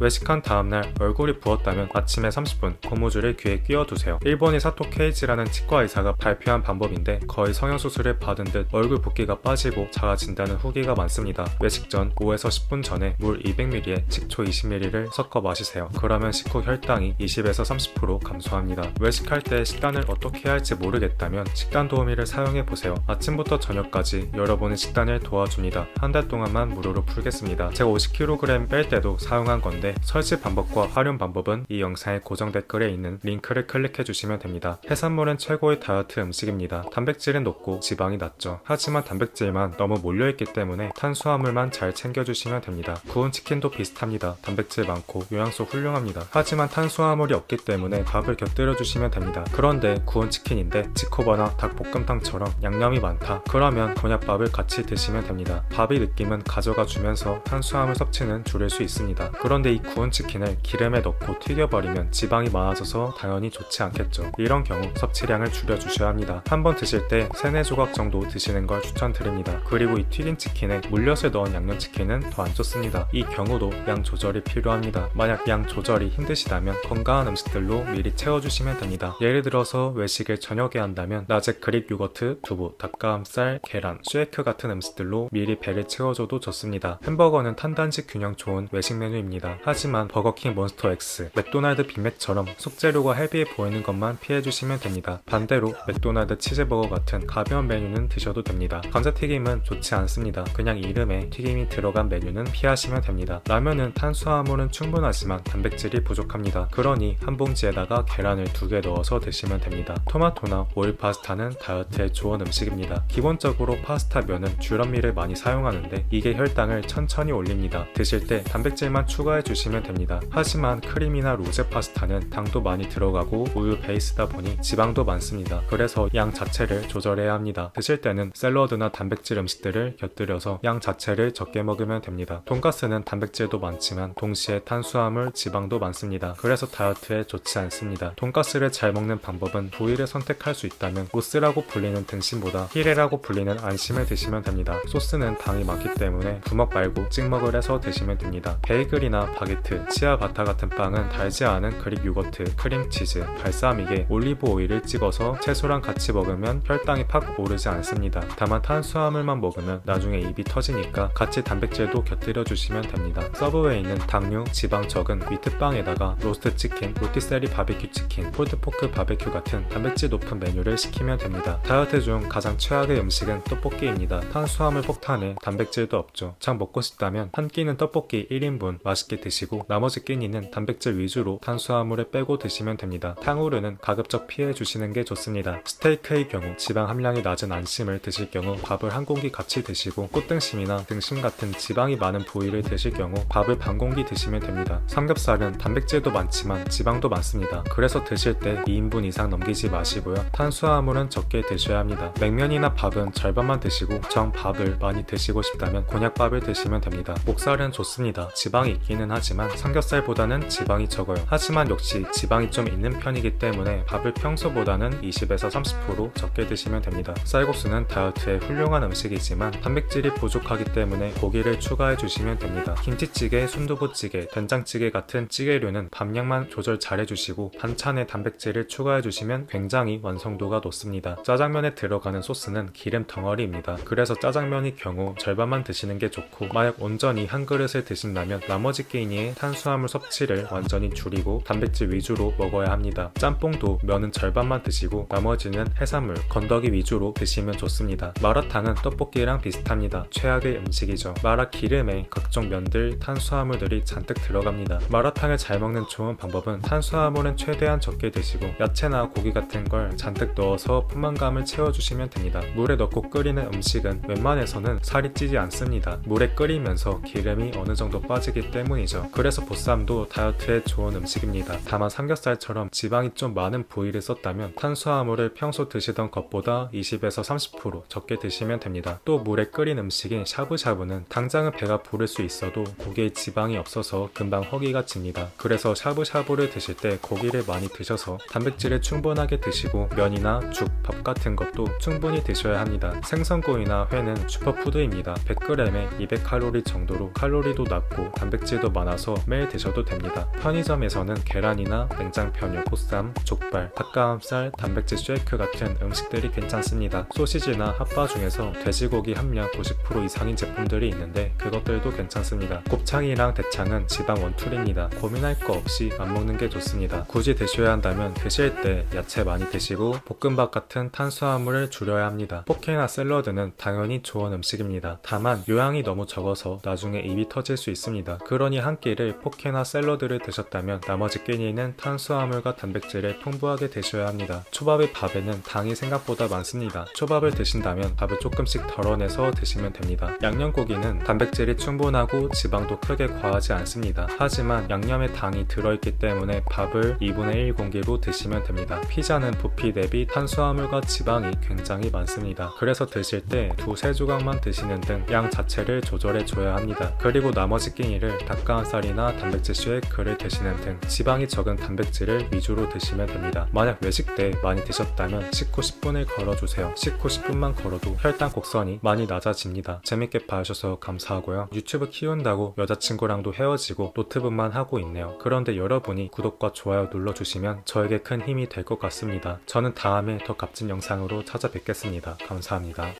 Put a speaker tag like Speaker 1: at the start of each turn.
Speaker 1: 외식한 다음날 얼굴이 부었다면 아침에 30분 고무줄을 귀에 끼워두세요. 일본의 사토 케이지라는 치과 의사가 발표한 방법인데 거의 성형수술을 받은 듯 얼굴 붓기가 빠지고 작아진다는 후기가 많습니다. 외식 전 5에서 10분 전에 물 200ml에 식초 20ml를 섞어 마시세요. 그러면 식후 혈당이 20에서 30% 감소합니다. 외식할 때 식단을 어떻게 해야 할지 모르겠다면 식단 도우미를 사용해 보세요. 아침부터 저녁까지 여러분의 식단을 도와줍니다. 한 달 동안만 무료로 풀겠습니다. 제가 50kg 뺄 때도 사용한 건데 설치 방법과 활용 방법은 이 영상의 고정 댓글에 있는 링크를 클릭해 주시면 됩니다. 해산물은 최고의 다이어트 음식입니다. 단백질은 높고 지방이 낮죠. 하지만 단백질만 너무 몰려있기 때문에 탄수화물만 잘 챙겨주시면 됩니다. 구운 치킨도 비슷합니다. 단백질 많고 영양소 훌륭합니다. 하지만 탄수화물이 없기 때문에 밥을 곁들여 주시면 됩니다. 그런데 구운 치킨인데 치코바나 닭볶음탕처럼 양념이 많다. 그러면 곤약밥을 같이 드시면 됩니다. 밥의 느낌은 가져가 주면서 탄수화물 섭취는 줄일 수 있습니다. 그런데 이 구운 치킨을 기름에 넣고 튀겨버리면 지방이 많아져서 당연히 좋지 않겠죠. 이런 경우 섭취량을 줄여 주셔야 합니다. 한번 드실 때 3, 4조각 정도 드시는 걸 추천드립니다. 그리고 이 튀긴 치킨에 물엿을 넣은 양념치킨은 더 안 좋습니다. 이 경우도 양 조절이 필요합니다. 만약 양 조절이 힘드시다면 건강한 음식들로 미리 채워주시면 됩니다. 예를 들어서 외식을 저녁에 한다면 낮에 그릭 요거트, 두부, 닭가슴살, 계란, 쉐이크 같은 음식들로 미리 배를 채워줘도 좋습니다. 햄버거는 탄단지 균형 좋은 외식 메뉴입니다. 하지만 버거킹 몬스터 X, 맥도날드 빅맥처럼 속재료가 헤비해 보이는 것만 피해주시면 됩니다. 반대로 맥도날드 치즈버거 같은 가벼운 메뉴는 드셔도 됩니다. 감자튀김은 좋지 않습니다. 그냥 이름에 튀김이 들어간 메뉴는 피하시면 됩니다. 라면은 탄수화물은 충분하지만 단백질이 부족합니다. 그러니 한 봉지에다가 계란을 두 개 넣어서 드시면 됩니다. 토마토나 오일 파스타는 다이어트에 좋은 음식입니다. 기본적으로 파스타 면은 듀럼밀을 많이 사용하는데 이게 혈당을 천천히 올립니다. 드실 때 단백질만 추가해 주시면 됩니다. 하지만 크림이나 로제 파스타는 당도 많이 들어가고 우유 베이스다 보니 지방도 많습니다. 그래서 양 자체를 조절해야 합니다. 드실 때는 샐러드나 단백질 음식들을 곁들여서 양 자체를 적게 먹으면 됩니다. 돈가스는 단백질도 많지만 동시에 탄수화물, 지방도 많습니다. 그래서 다이어트에 좋지 않습니다. 돈가스를 잘 먹는 방법은 부위를 선택할 수 있다면 오스라고 불리는 등심보다 히레라고 불리는 안심을 드시면 됩니다. 소스는 당이 많기 때문에 부먹 말고 찍먹을 해서 드시면 됩니다. 베이글이나 바 게트, 치아 바타 같은 빵은 달지 않은 그릭 요거트, 크림치즈, 발사믹에 올리브 오일을 찍어서 채소랑 같이 먹으면 혈당이 팍 오르지 않습니다. 다만 탄수화물만 먹으면 나중에 입이 터지니까 같이 단백질도 곁들여 주시면 됩니다. 서브웨이는 당류, 지방 적은 위트빵에다가 로스트 치킨, 로티세리 바베큐 치킨, 폴드포크 바베큐 같은 단백질 높은 메뉴를 시키면 됩니다. 다이어트 중 가장 최악의 음식은 떡볶이입니다. 탄수화물 폭탄에 단백질도 없죠. 장 먹고 싶다면 한 끼는 떡볶이 1인분 맛있게 드시고 나머지 끼니는 단백질 위주로 탄수화물을 빼고 드시면 됩니다. 탕후루는 가급적 피해 주시는 게 좋습니다. 스테이크의 경우 지방 함량이 낮은 안심을 드실 경우 밥을 한 공기 같이 드시고 꽃등심이나 등심 같은 지방이 많은 부위를 드실 경우 밥을 반 공기 드시면 됩니다. 삼겹살은 단백질도 많지만 지방도 많습니다. 그래서 드실 때 2인분 이상 넘기지 마시고요. 탄수화물은 적게 드셔야 합니다. 냉면이나 밥은 절반만 드시고 정 밥을 많이 드시고 싶다면 곤약밥을 드시면 됩니다. 목살은 좋습니다. 지방이 있기는 하지만 삼겹살보다는 지방이 적어요. 하지만 역시 지방이 좀 있는 편이기 때문에 밥을 평소보다는 20에서 30% 적게 드시면 됩니다. 쌀국수는 다이어트에 훌륭한 음식이지만 단백질이 부족하기 때문에 고기를 추가해 주시면 됩니다. 김치찌개, 순두부찌개, 된장찌개 같은 찌개류는 밥량만 조절 잘 해주시고 반찬에 단백질을 추가해 주시면 굉장히 완성도가 높습니다. 짜장면에 들어가는 소스는 기름 덩어리입니다. 그래서 짜장면의 경우 절반만 드시는 게 좋고 만약 온전히 한 그릇을 드신다면 나머지 끼니의 탄수화물 섭취를 완전히 줄이고 단백질 위주로 먹어야 합니다. 짬뽕도 면은 절반만 드시고 나머지는 해산물, 건더기 위주로 드시면 좋습니다. 마라탕은 떡볶이랑 비슷합니다. 최악의 음식이죠. 마라 기름에 각종 면들, 탄수화물들이 잔뜩 들어갑니다. 마라탕을 잘 먹는 좋은 방법은 탄수화물은 최대한 적게 드시고 야채나 고기 같은 걸 잔뜩 넣어서 포만감을 채워주시면 됩니다. 물에 넣고 끓이는 음식은 웬만해서는 살이 찌지 않습니다. 물에 끓이면서 기름이 어느 정도 빠지기 때문이죠. 그래서 보쌈도 다이어트에 좋은 음식입니다. 다만 삼겹살처럼 지방이 좀 많은 부위를 썼다면 탄수화물을 평소 드시던 것보다 20에서 30% 적게 드시면 됩니다. 또 물에 끓인 음식인 샤브샤브는 당장은 배가 부를 수 있어도 고기에 지방이 없어서 금방 허기가 집니다. 그래서 샤브샤브를 드실 때 고기를 많이 드셔서 단백질을 충분하게 드시고 면이나 죽, 밥 같은 것도 충분히 드셔야 합니다. 생선구이나 회는 슈퍼푸드입니다. 100g에 200칼로리 정도로 칼로리도 낮고 단백질도 많은 많아서 매일 드셔도 됩니다. 편의점에서는 계란이나 냉장 편육, 보쌈, 족발, 닭가슴살, 단백질 쉐이크 같은 음식들이 괜찮습니다. 소시지나 핫바 중에서 돼지고기 함량 90% 이상인 제품들이 있는데 그것들도 괜찮습니다. 곱창이랑 대창은 지방 원툴입니다. 고민할 거 없이 안 먹는 게 좋습니다. 굳이 드셔야 한다면 드실 때 야채 많이 드시고 볶음밥 같은 탄수화물을 줄여야 합니다. 포케나 샐러드는 당연히 좋은 음식입니다. 다만 요양이 너무 적어서 나중에 입이 터질 수 있습니다. 그러니 한 끼를 포케나 샐러드를 드셨다면 나머지 끼니는 탄수화물과 단백질을 풍부하게 드셔야 합니다. 초밥의 밥에는 당이 생각보다 많습니다. 초밥을 드신다면 밥을 조금씩 덜어내서 드시면 됩니다. 양념고기는 단백질이 충분하고 지방도 크게 과하지 않습니다. 하지만 양념에 당이 들어있기 때문에 밥을 2분의 1 공기로 드시면 됩니다. 피자는 부피 대비 탄수화물과 지방이 굉장히 많습니다. 그래서 드실 때 두세 조각만 드시는 등 양 자체를 조절해 줘야 합니다. 그리고 나머지 끼니를 닭 가슴살이나 단백질 쉐이크를 드시는 등 지방이 적은 단백질을 위주로 드시면 됩니다. 만약 외식 때 많이 드셨다면 식후 10분을 걸어주세요. 식후 10분만 걸어도 혈당 곡선이 많이 낮아집니다. 재밌게 봐주셔서 감사하고요. 유튜브 키운다고 여자친구랑도 헤어지고 노트북만 하고 있네요. 그런데 여러분이 구독과 좋아요 눌러주시면 저에게 큰 힘이 될 것 같습니다. 저는 다음에 더 값진 영상으로 찾아뵙겠습니다. 감사합니다.